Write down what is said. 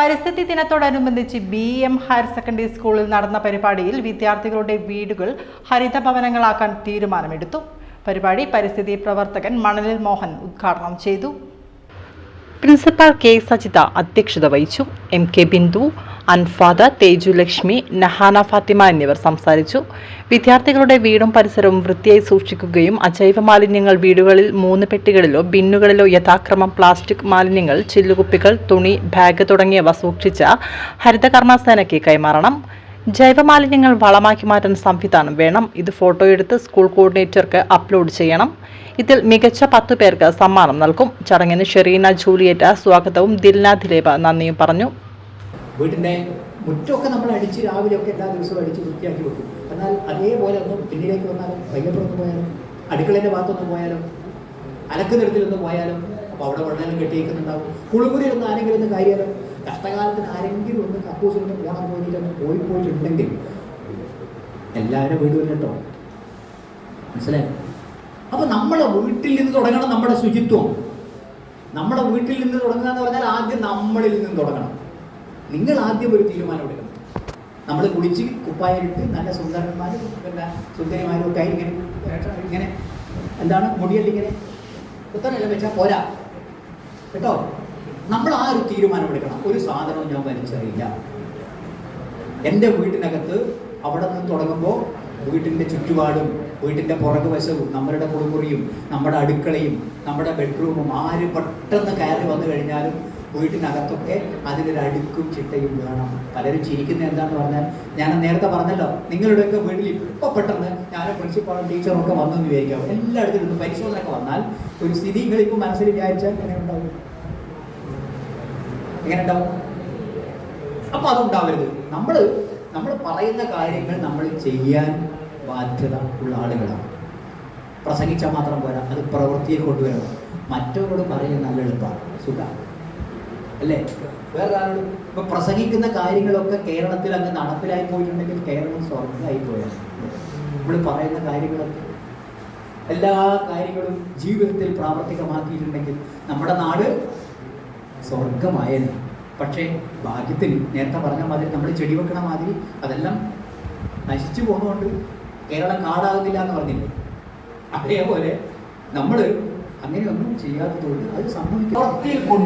പരിസ്ഥിതി ദിനത്തോടനുബന്ധിച്ച് B M higher secondary സ്കൂളിൽ നടന്ന പരിപാടിയിൽ വിദ്യാർത്ഥികളുടെ വീടുകൾ ഹരിതഭവനങ്ങളാക്കാൻ തീരുമാനമെടുത്തു. പരിപാടി പരിസ്ഥിതി പ്രവർത്തകൻ മണലിൽ മോഹൻ ഉദ്ഘാടനം ചെയ്തു. പ്രിൻസിപ്പാൾ കെ സജിത അധ്യക്ഷത വഹിച്ചു. എം കെ ബിന്ദു അൻഫാദ തേജു ലക്ഷ്മി നഹാന ഫാത്തിമ എന്നിവർ സംസാരിച്ചു. വിദ്യാർത്ഥികളുടെ വീടും പരിസരവും വൃത്തിയായി സൂക്ഷിക്കുകയും അജൈവ മാലിന്യങ്ങൾ വീടുകളിൽ മൂന്ന് പെട്ടികളിലോ ബിന്നുകളിലോ യഥാക്രമം പ്ലാസ്റ്റിക് മാലിന്യങ്ങൾ ചില്ലുകുപ്പികൾ തുണി ബാഗ് തുടങ്ങിയവ സൂക്ഷിച്ച ഹരിതകർമ്മസേനയ്ക്ക് കൈമാറണം. ജൈവമാലിന്യങ്ങൾ വളമാക്കി മാറ്റുന്ന സംവിധാനം വേണം. ഇത് ഫോട്ടോയെടുത്ത് സ്കൂൾ കോർഡിനേറ്റർക്ക് അപ്ലോഡ് ചെയ്യണം. ഇതിൽ മികച്ച പത്തു പേർക്ക് സമ്മാനം നൽകും. ചടങ്ങിന് ഷെറീന ജൂലിയറ്റ സ്വാഗതവും ദിൽന ദിലേബ് നന്ദിയും പറഞ്ഞു. വീട്ടിന്റെ മുറ്റമൊക്കെ നമ്മൾ അടിച്ച് രാവിലെയൊക്കെ എല്ലാ ദിവസവും അടിച്ച് വൃത്തിയാക്കി വെക്കും. എന്നാൽ അതേപോലെ ഒന്ന് പിന്നിലേക്ക് വന്നാലും വൈകപ്പുറത്ത് പോയാലും അടുക്കളേന്റെ ഭാഗത്തൊന്ന് പോയാലും അലക്കുന്നിടത്തിലൊന്ന് പോയാലും അപ്പോൾ അവിടെ വെള്ളം കെട്ടിയിരിക്കുന്നുണ്ടാവും കുളിമുറിയിൽ ഒന്ന് ആരെങ്കിലും ഒന്ന് കാര്യമല്ലോ കഷ്ടകാലത്തിന് ആരെങ്കിലും ഒന്ന് കക്കൂസിലൊന്ന് പോകാൻ പോയിട്ടൊന്ന് പോയി പോയിട്ടുണ്ടെങ്കിൽ എല്ലാവരും വീടും കേട്ടോ. മനസ്സിലായി? അപ്പോൾ നമ്മളെ വീട്ടിൽ നിന്ന് തുടങ്ങണം നമ്മുടെ ശുചിത്വം. നമ്മുടെ വീട്ടിൽ നിന്ന് തുടങ്ങുക എന്ന് പറഞ്ഞാൽ ആദ്യം നമ്മളിൽ നിന്ന് തുടങ്ങണം. നിങ്ങൾ ആദ്യം ഒരു തീരുമാനം എടുക്കണം. നമ്മൾ കുളിച്ച് കുപ്പായിട്ട് നല്ല സുന്ദരന്മാരും സുന്ദരിമാരും ഒക്കെ ഇങ്ങനെ ഇങ്ങനെ എന്താണ് മുടിയല്ലിങ്ങനെ കുത്തനെല്ലാം വെച്ചാൽ പോരാ. കേട്ടോ? നമ്മൾ ആ ഒരു തീരുമാനം എടുക്കണം. ഒരു സാധനവും ഞാൻ വലിച്ചറിയില്ല. എന്റെ വീട്ടിനകത്ത് അവിടെ നിന്ന് തുടങ്ങുമ്പോൾ വീട്ടിന്റെ ചുറ്റുപാടും വീട്ടിന്റെ പുറകു വശവും നമ്മുടെ കുളിമുറിയും നമ്മുടെ അടുക്കളയും നമ്മുടെ ബെഡ്റൂമും ആര് പെട്ടെന്ന് കയറി വന്നു കഴിഞ്ഞാലും വീട്ടിനകത്തൊക്കെ അതിനൊരു അടുക്കും ചിട്ടയും വേണം. പലരും ചിരിക്കുന്നത് എന്താണെന്ന് പറഞ്ഞാൽ ഞാൻ നേരത്തെ പറഞ്ഞല്ലോ നിങ്ങളുടെയൊക്കെ വീട്ടിൽ ഇപ്പോൾ പെട്ടെന്ന് ഞാൻ പ്രിൻസിപ്പാളും ടീച്ചറും ഒക്കെ വന്നു എന്ന് വിചാരിക്കാം. എല്ലായിടത്തും ഒന്ന് പരിശോധനയൊക്കെ വന്നാൽ ഒരു സ്ഥിതി നിങ്ങളിപ്പോൾ മനസ്സിൽ വിചാരിച്ചാൽ എങ്ങനെ ഉണ്ടാവും? എങ്ങനെ ഉണ്ടാവും? അപ്പൊ അതുണ്ടാവരുത്. നമ്മൾ നമ്മൾ പറയുന്ന കാര്യങ്ങൾ നമ്മൾ ചെയ്യാൻ ബാധ്യത ഉള്ള ആളുകളാണ്. പ്രസംഗിച്ചാൽ മാത്രം പോരാ അത് പ്രവൃത്തിയിൽ കൊണ്ടുവരണം. മറ്റവരോട് പറയുന്നത് നല്ല എളുപ്പമാണ്. സുഖ അല്ലേ? വേറെ ആരോടും ഇപ്പൊ പ്രസംഗിക്കുന്ന കാര്യങ്ങളൊക്കെ കേരളത്തിൽ അങ്ങ് നടപ്പിലായി പോയിട്ടുണ്ടെങ്കിൽ കേരളം സ്വർഗമായി പോയാൽ നമ്മൾ പറയുന്ന കാര്യങ്ങളൊക്കെ എല്ലാ കാര്യങ്ങളും ജീവിതത്തിൽ പ്രാവർത്തികമാക്കിയിട്ടുണ്ടെങ്കിൽ നമ്മുടെ നാട് സ്വർഗമായത് പക്ഷേ ഭാഗ്യത്തിന് നേരത്തെ പറഞ്ഞ മാതിരി നമ്മൾ ചെടി വെക്കണ മാതിരി അതെല്ലാം നശിച്ചു പോകുന്നതുകൊണ്ട് കേരളം കാടാകുന്നില്ല എന്ന് പറഞ്ഞില്ലേ? അതേപോലെ നമ്മൾ അങ്ങനെയൊന്നും ചെയ്യാത്തതുകൊണ്ട് അത് സംഭവിക്കും.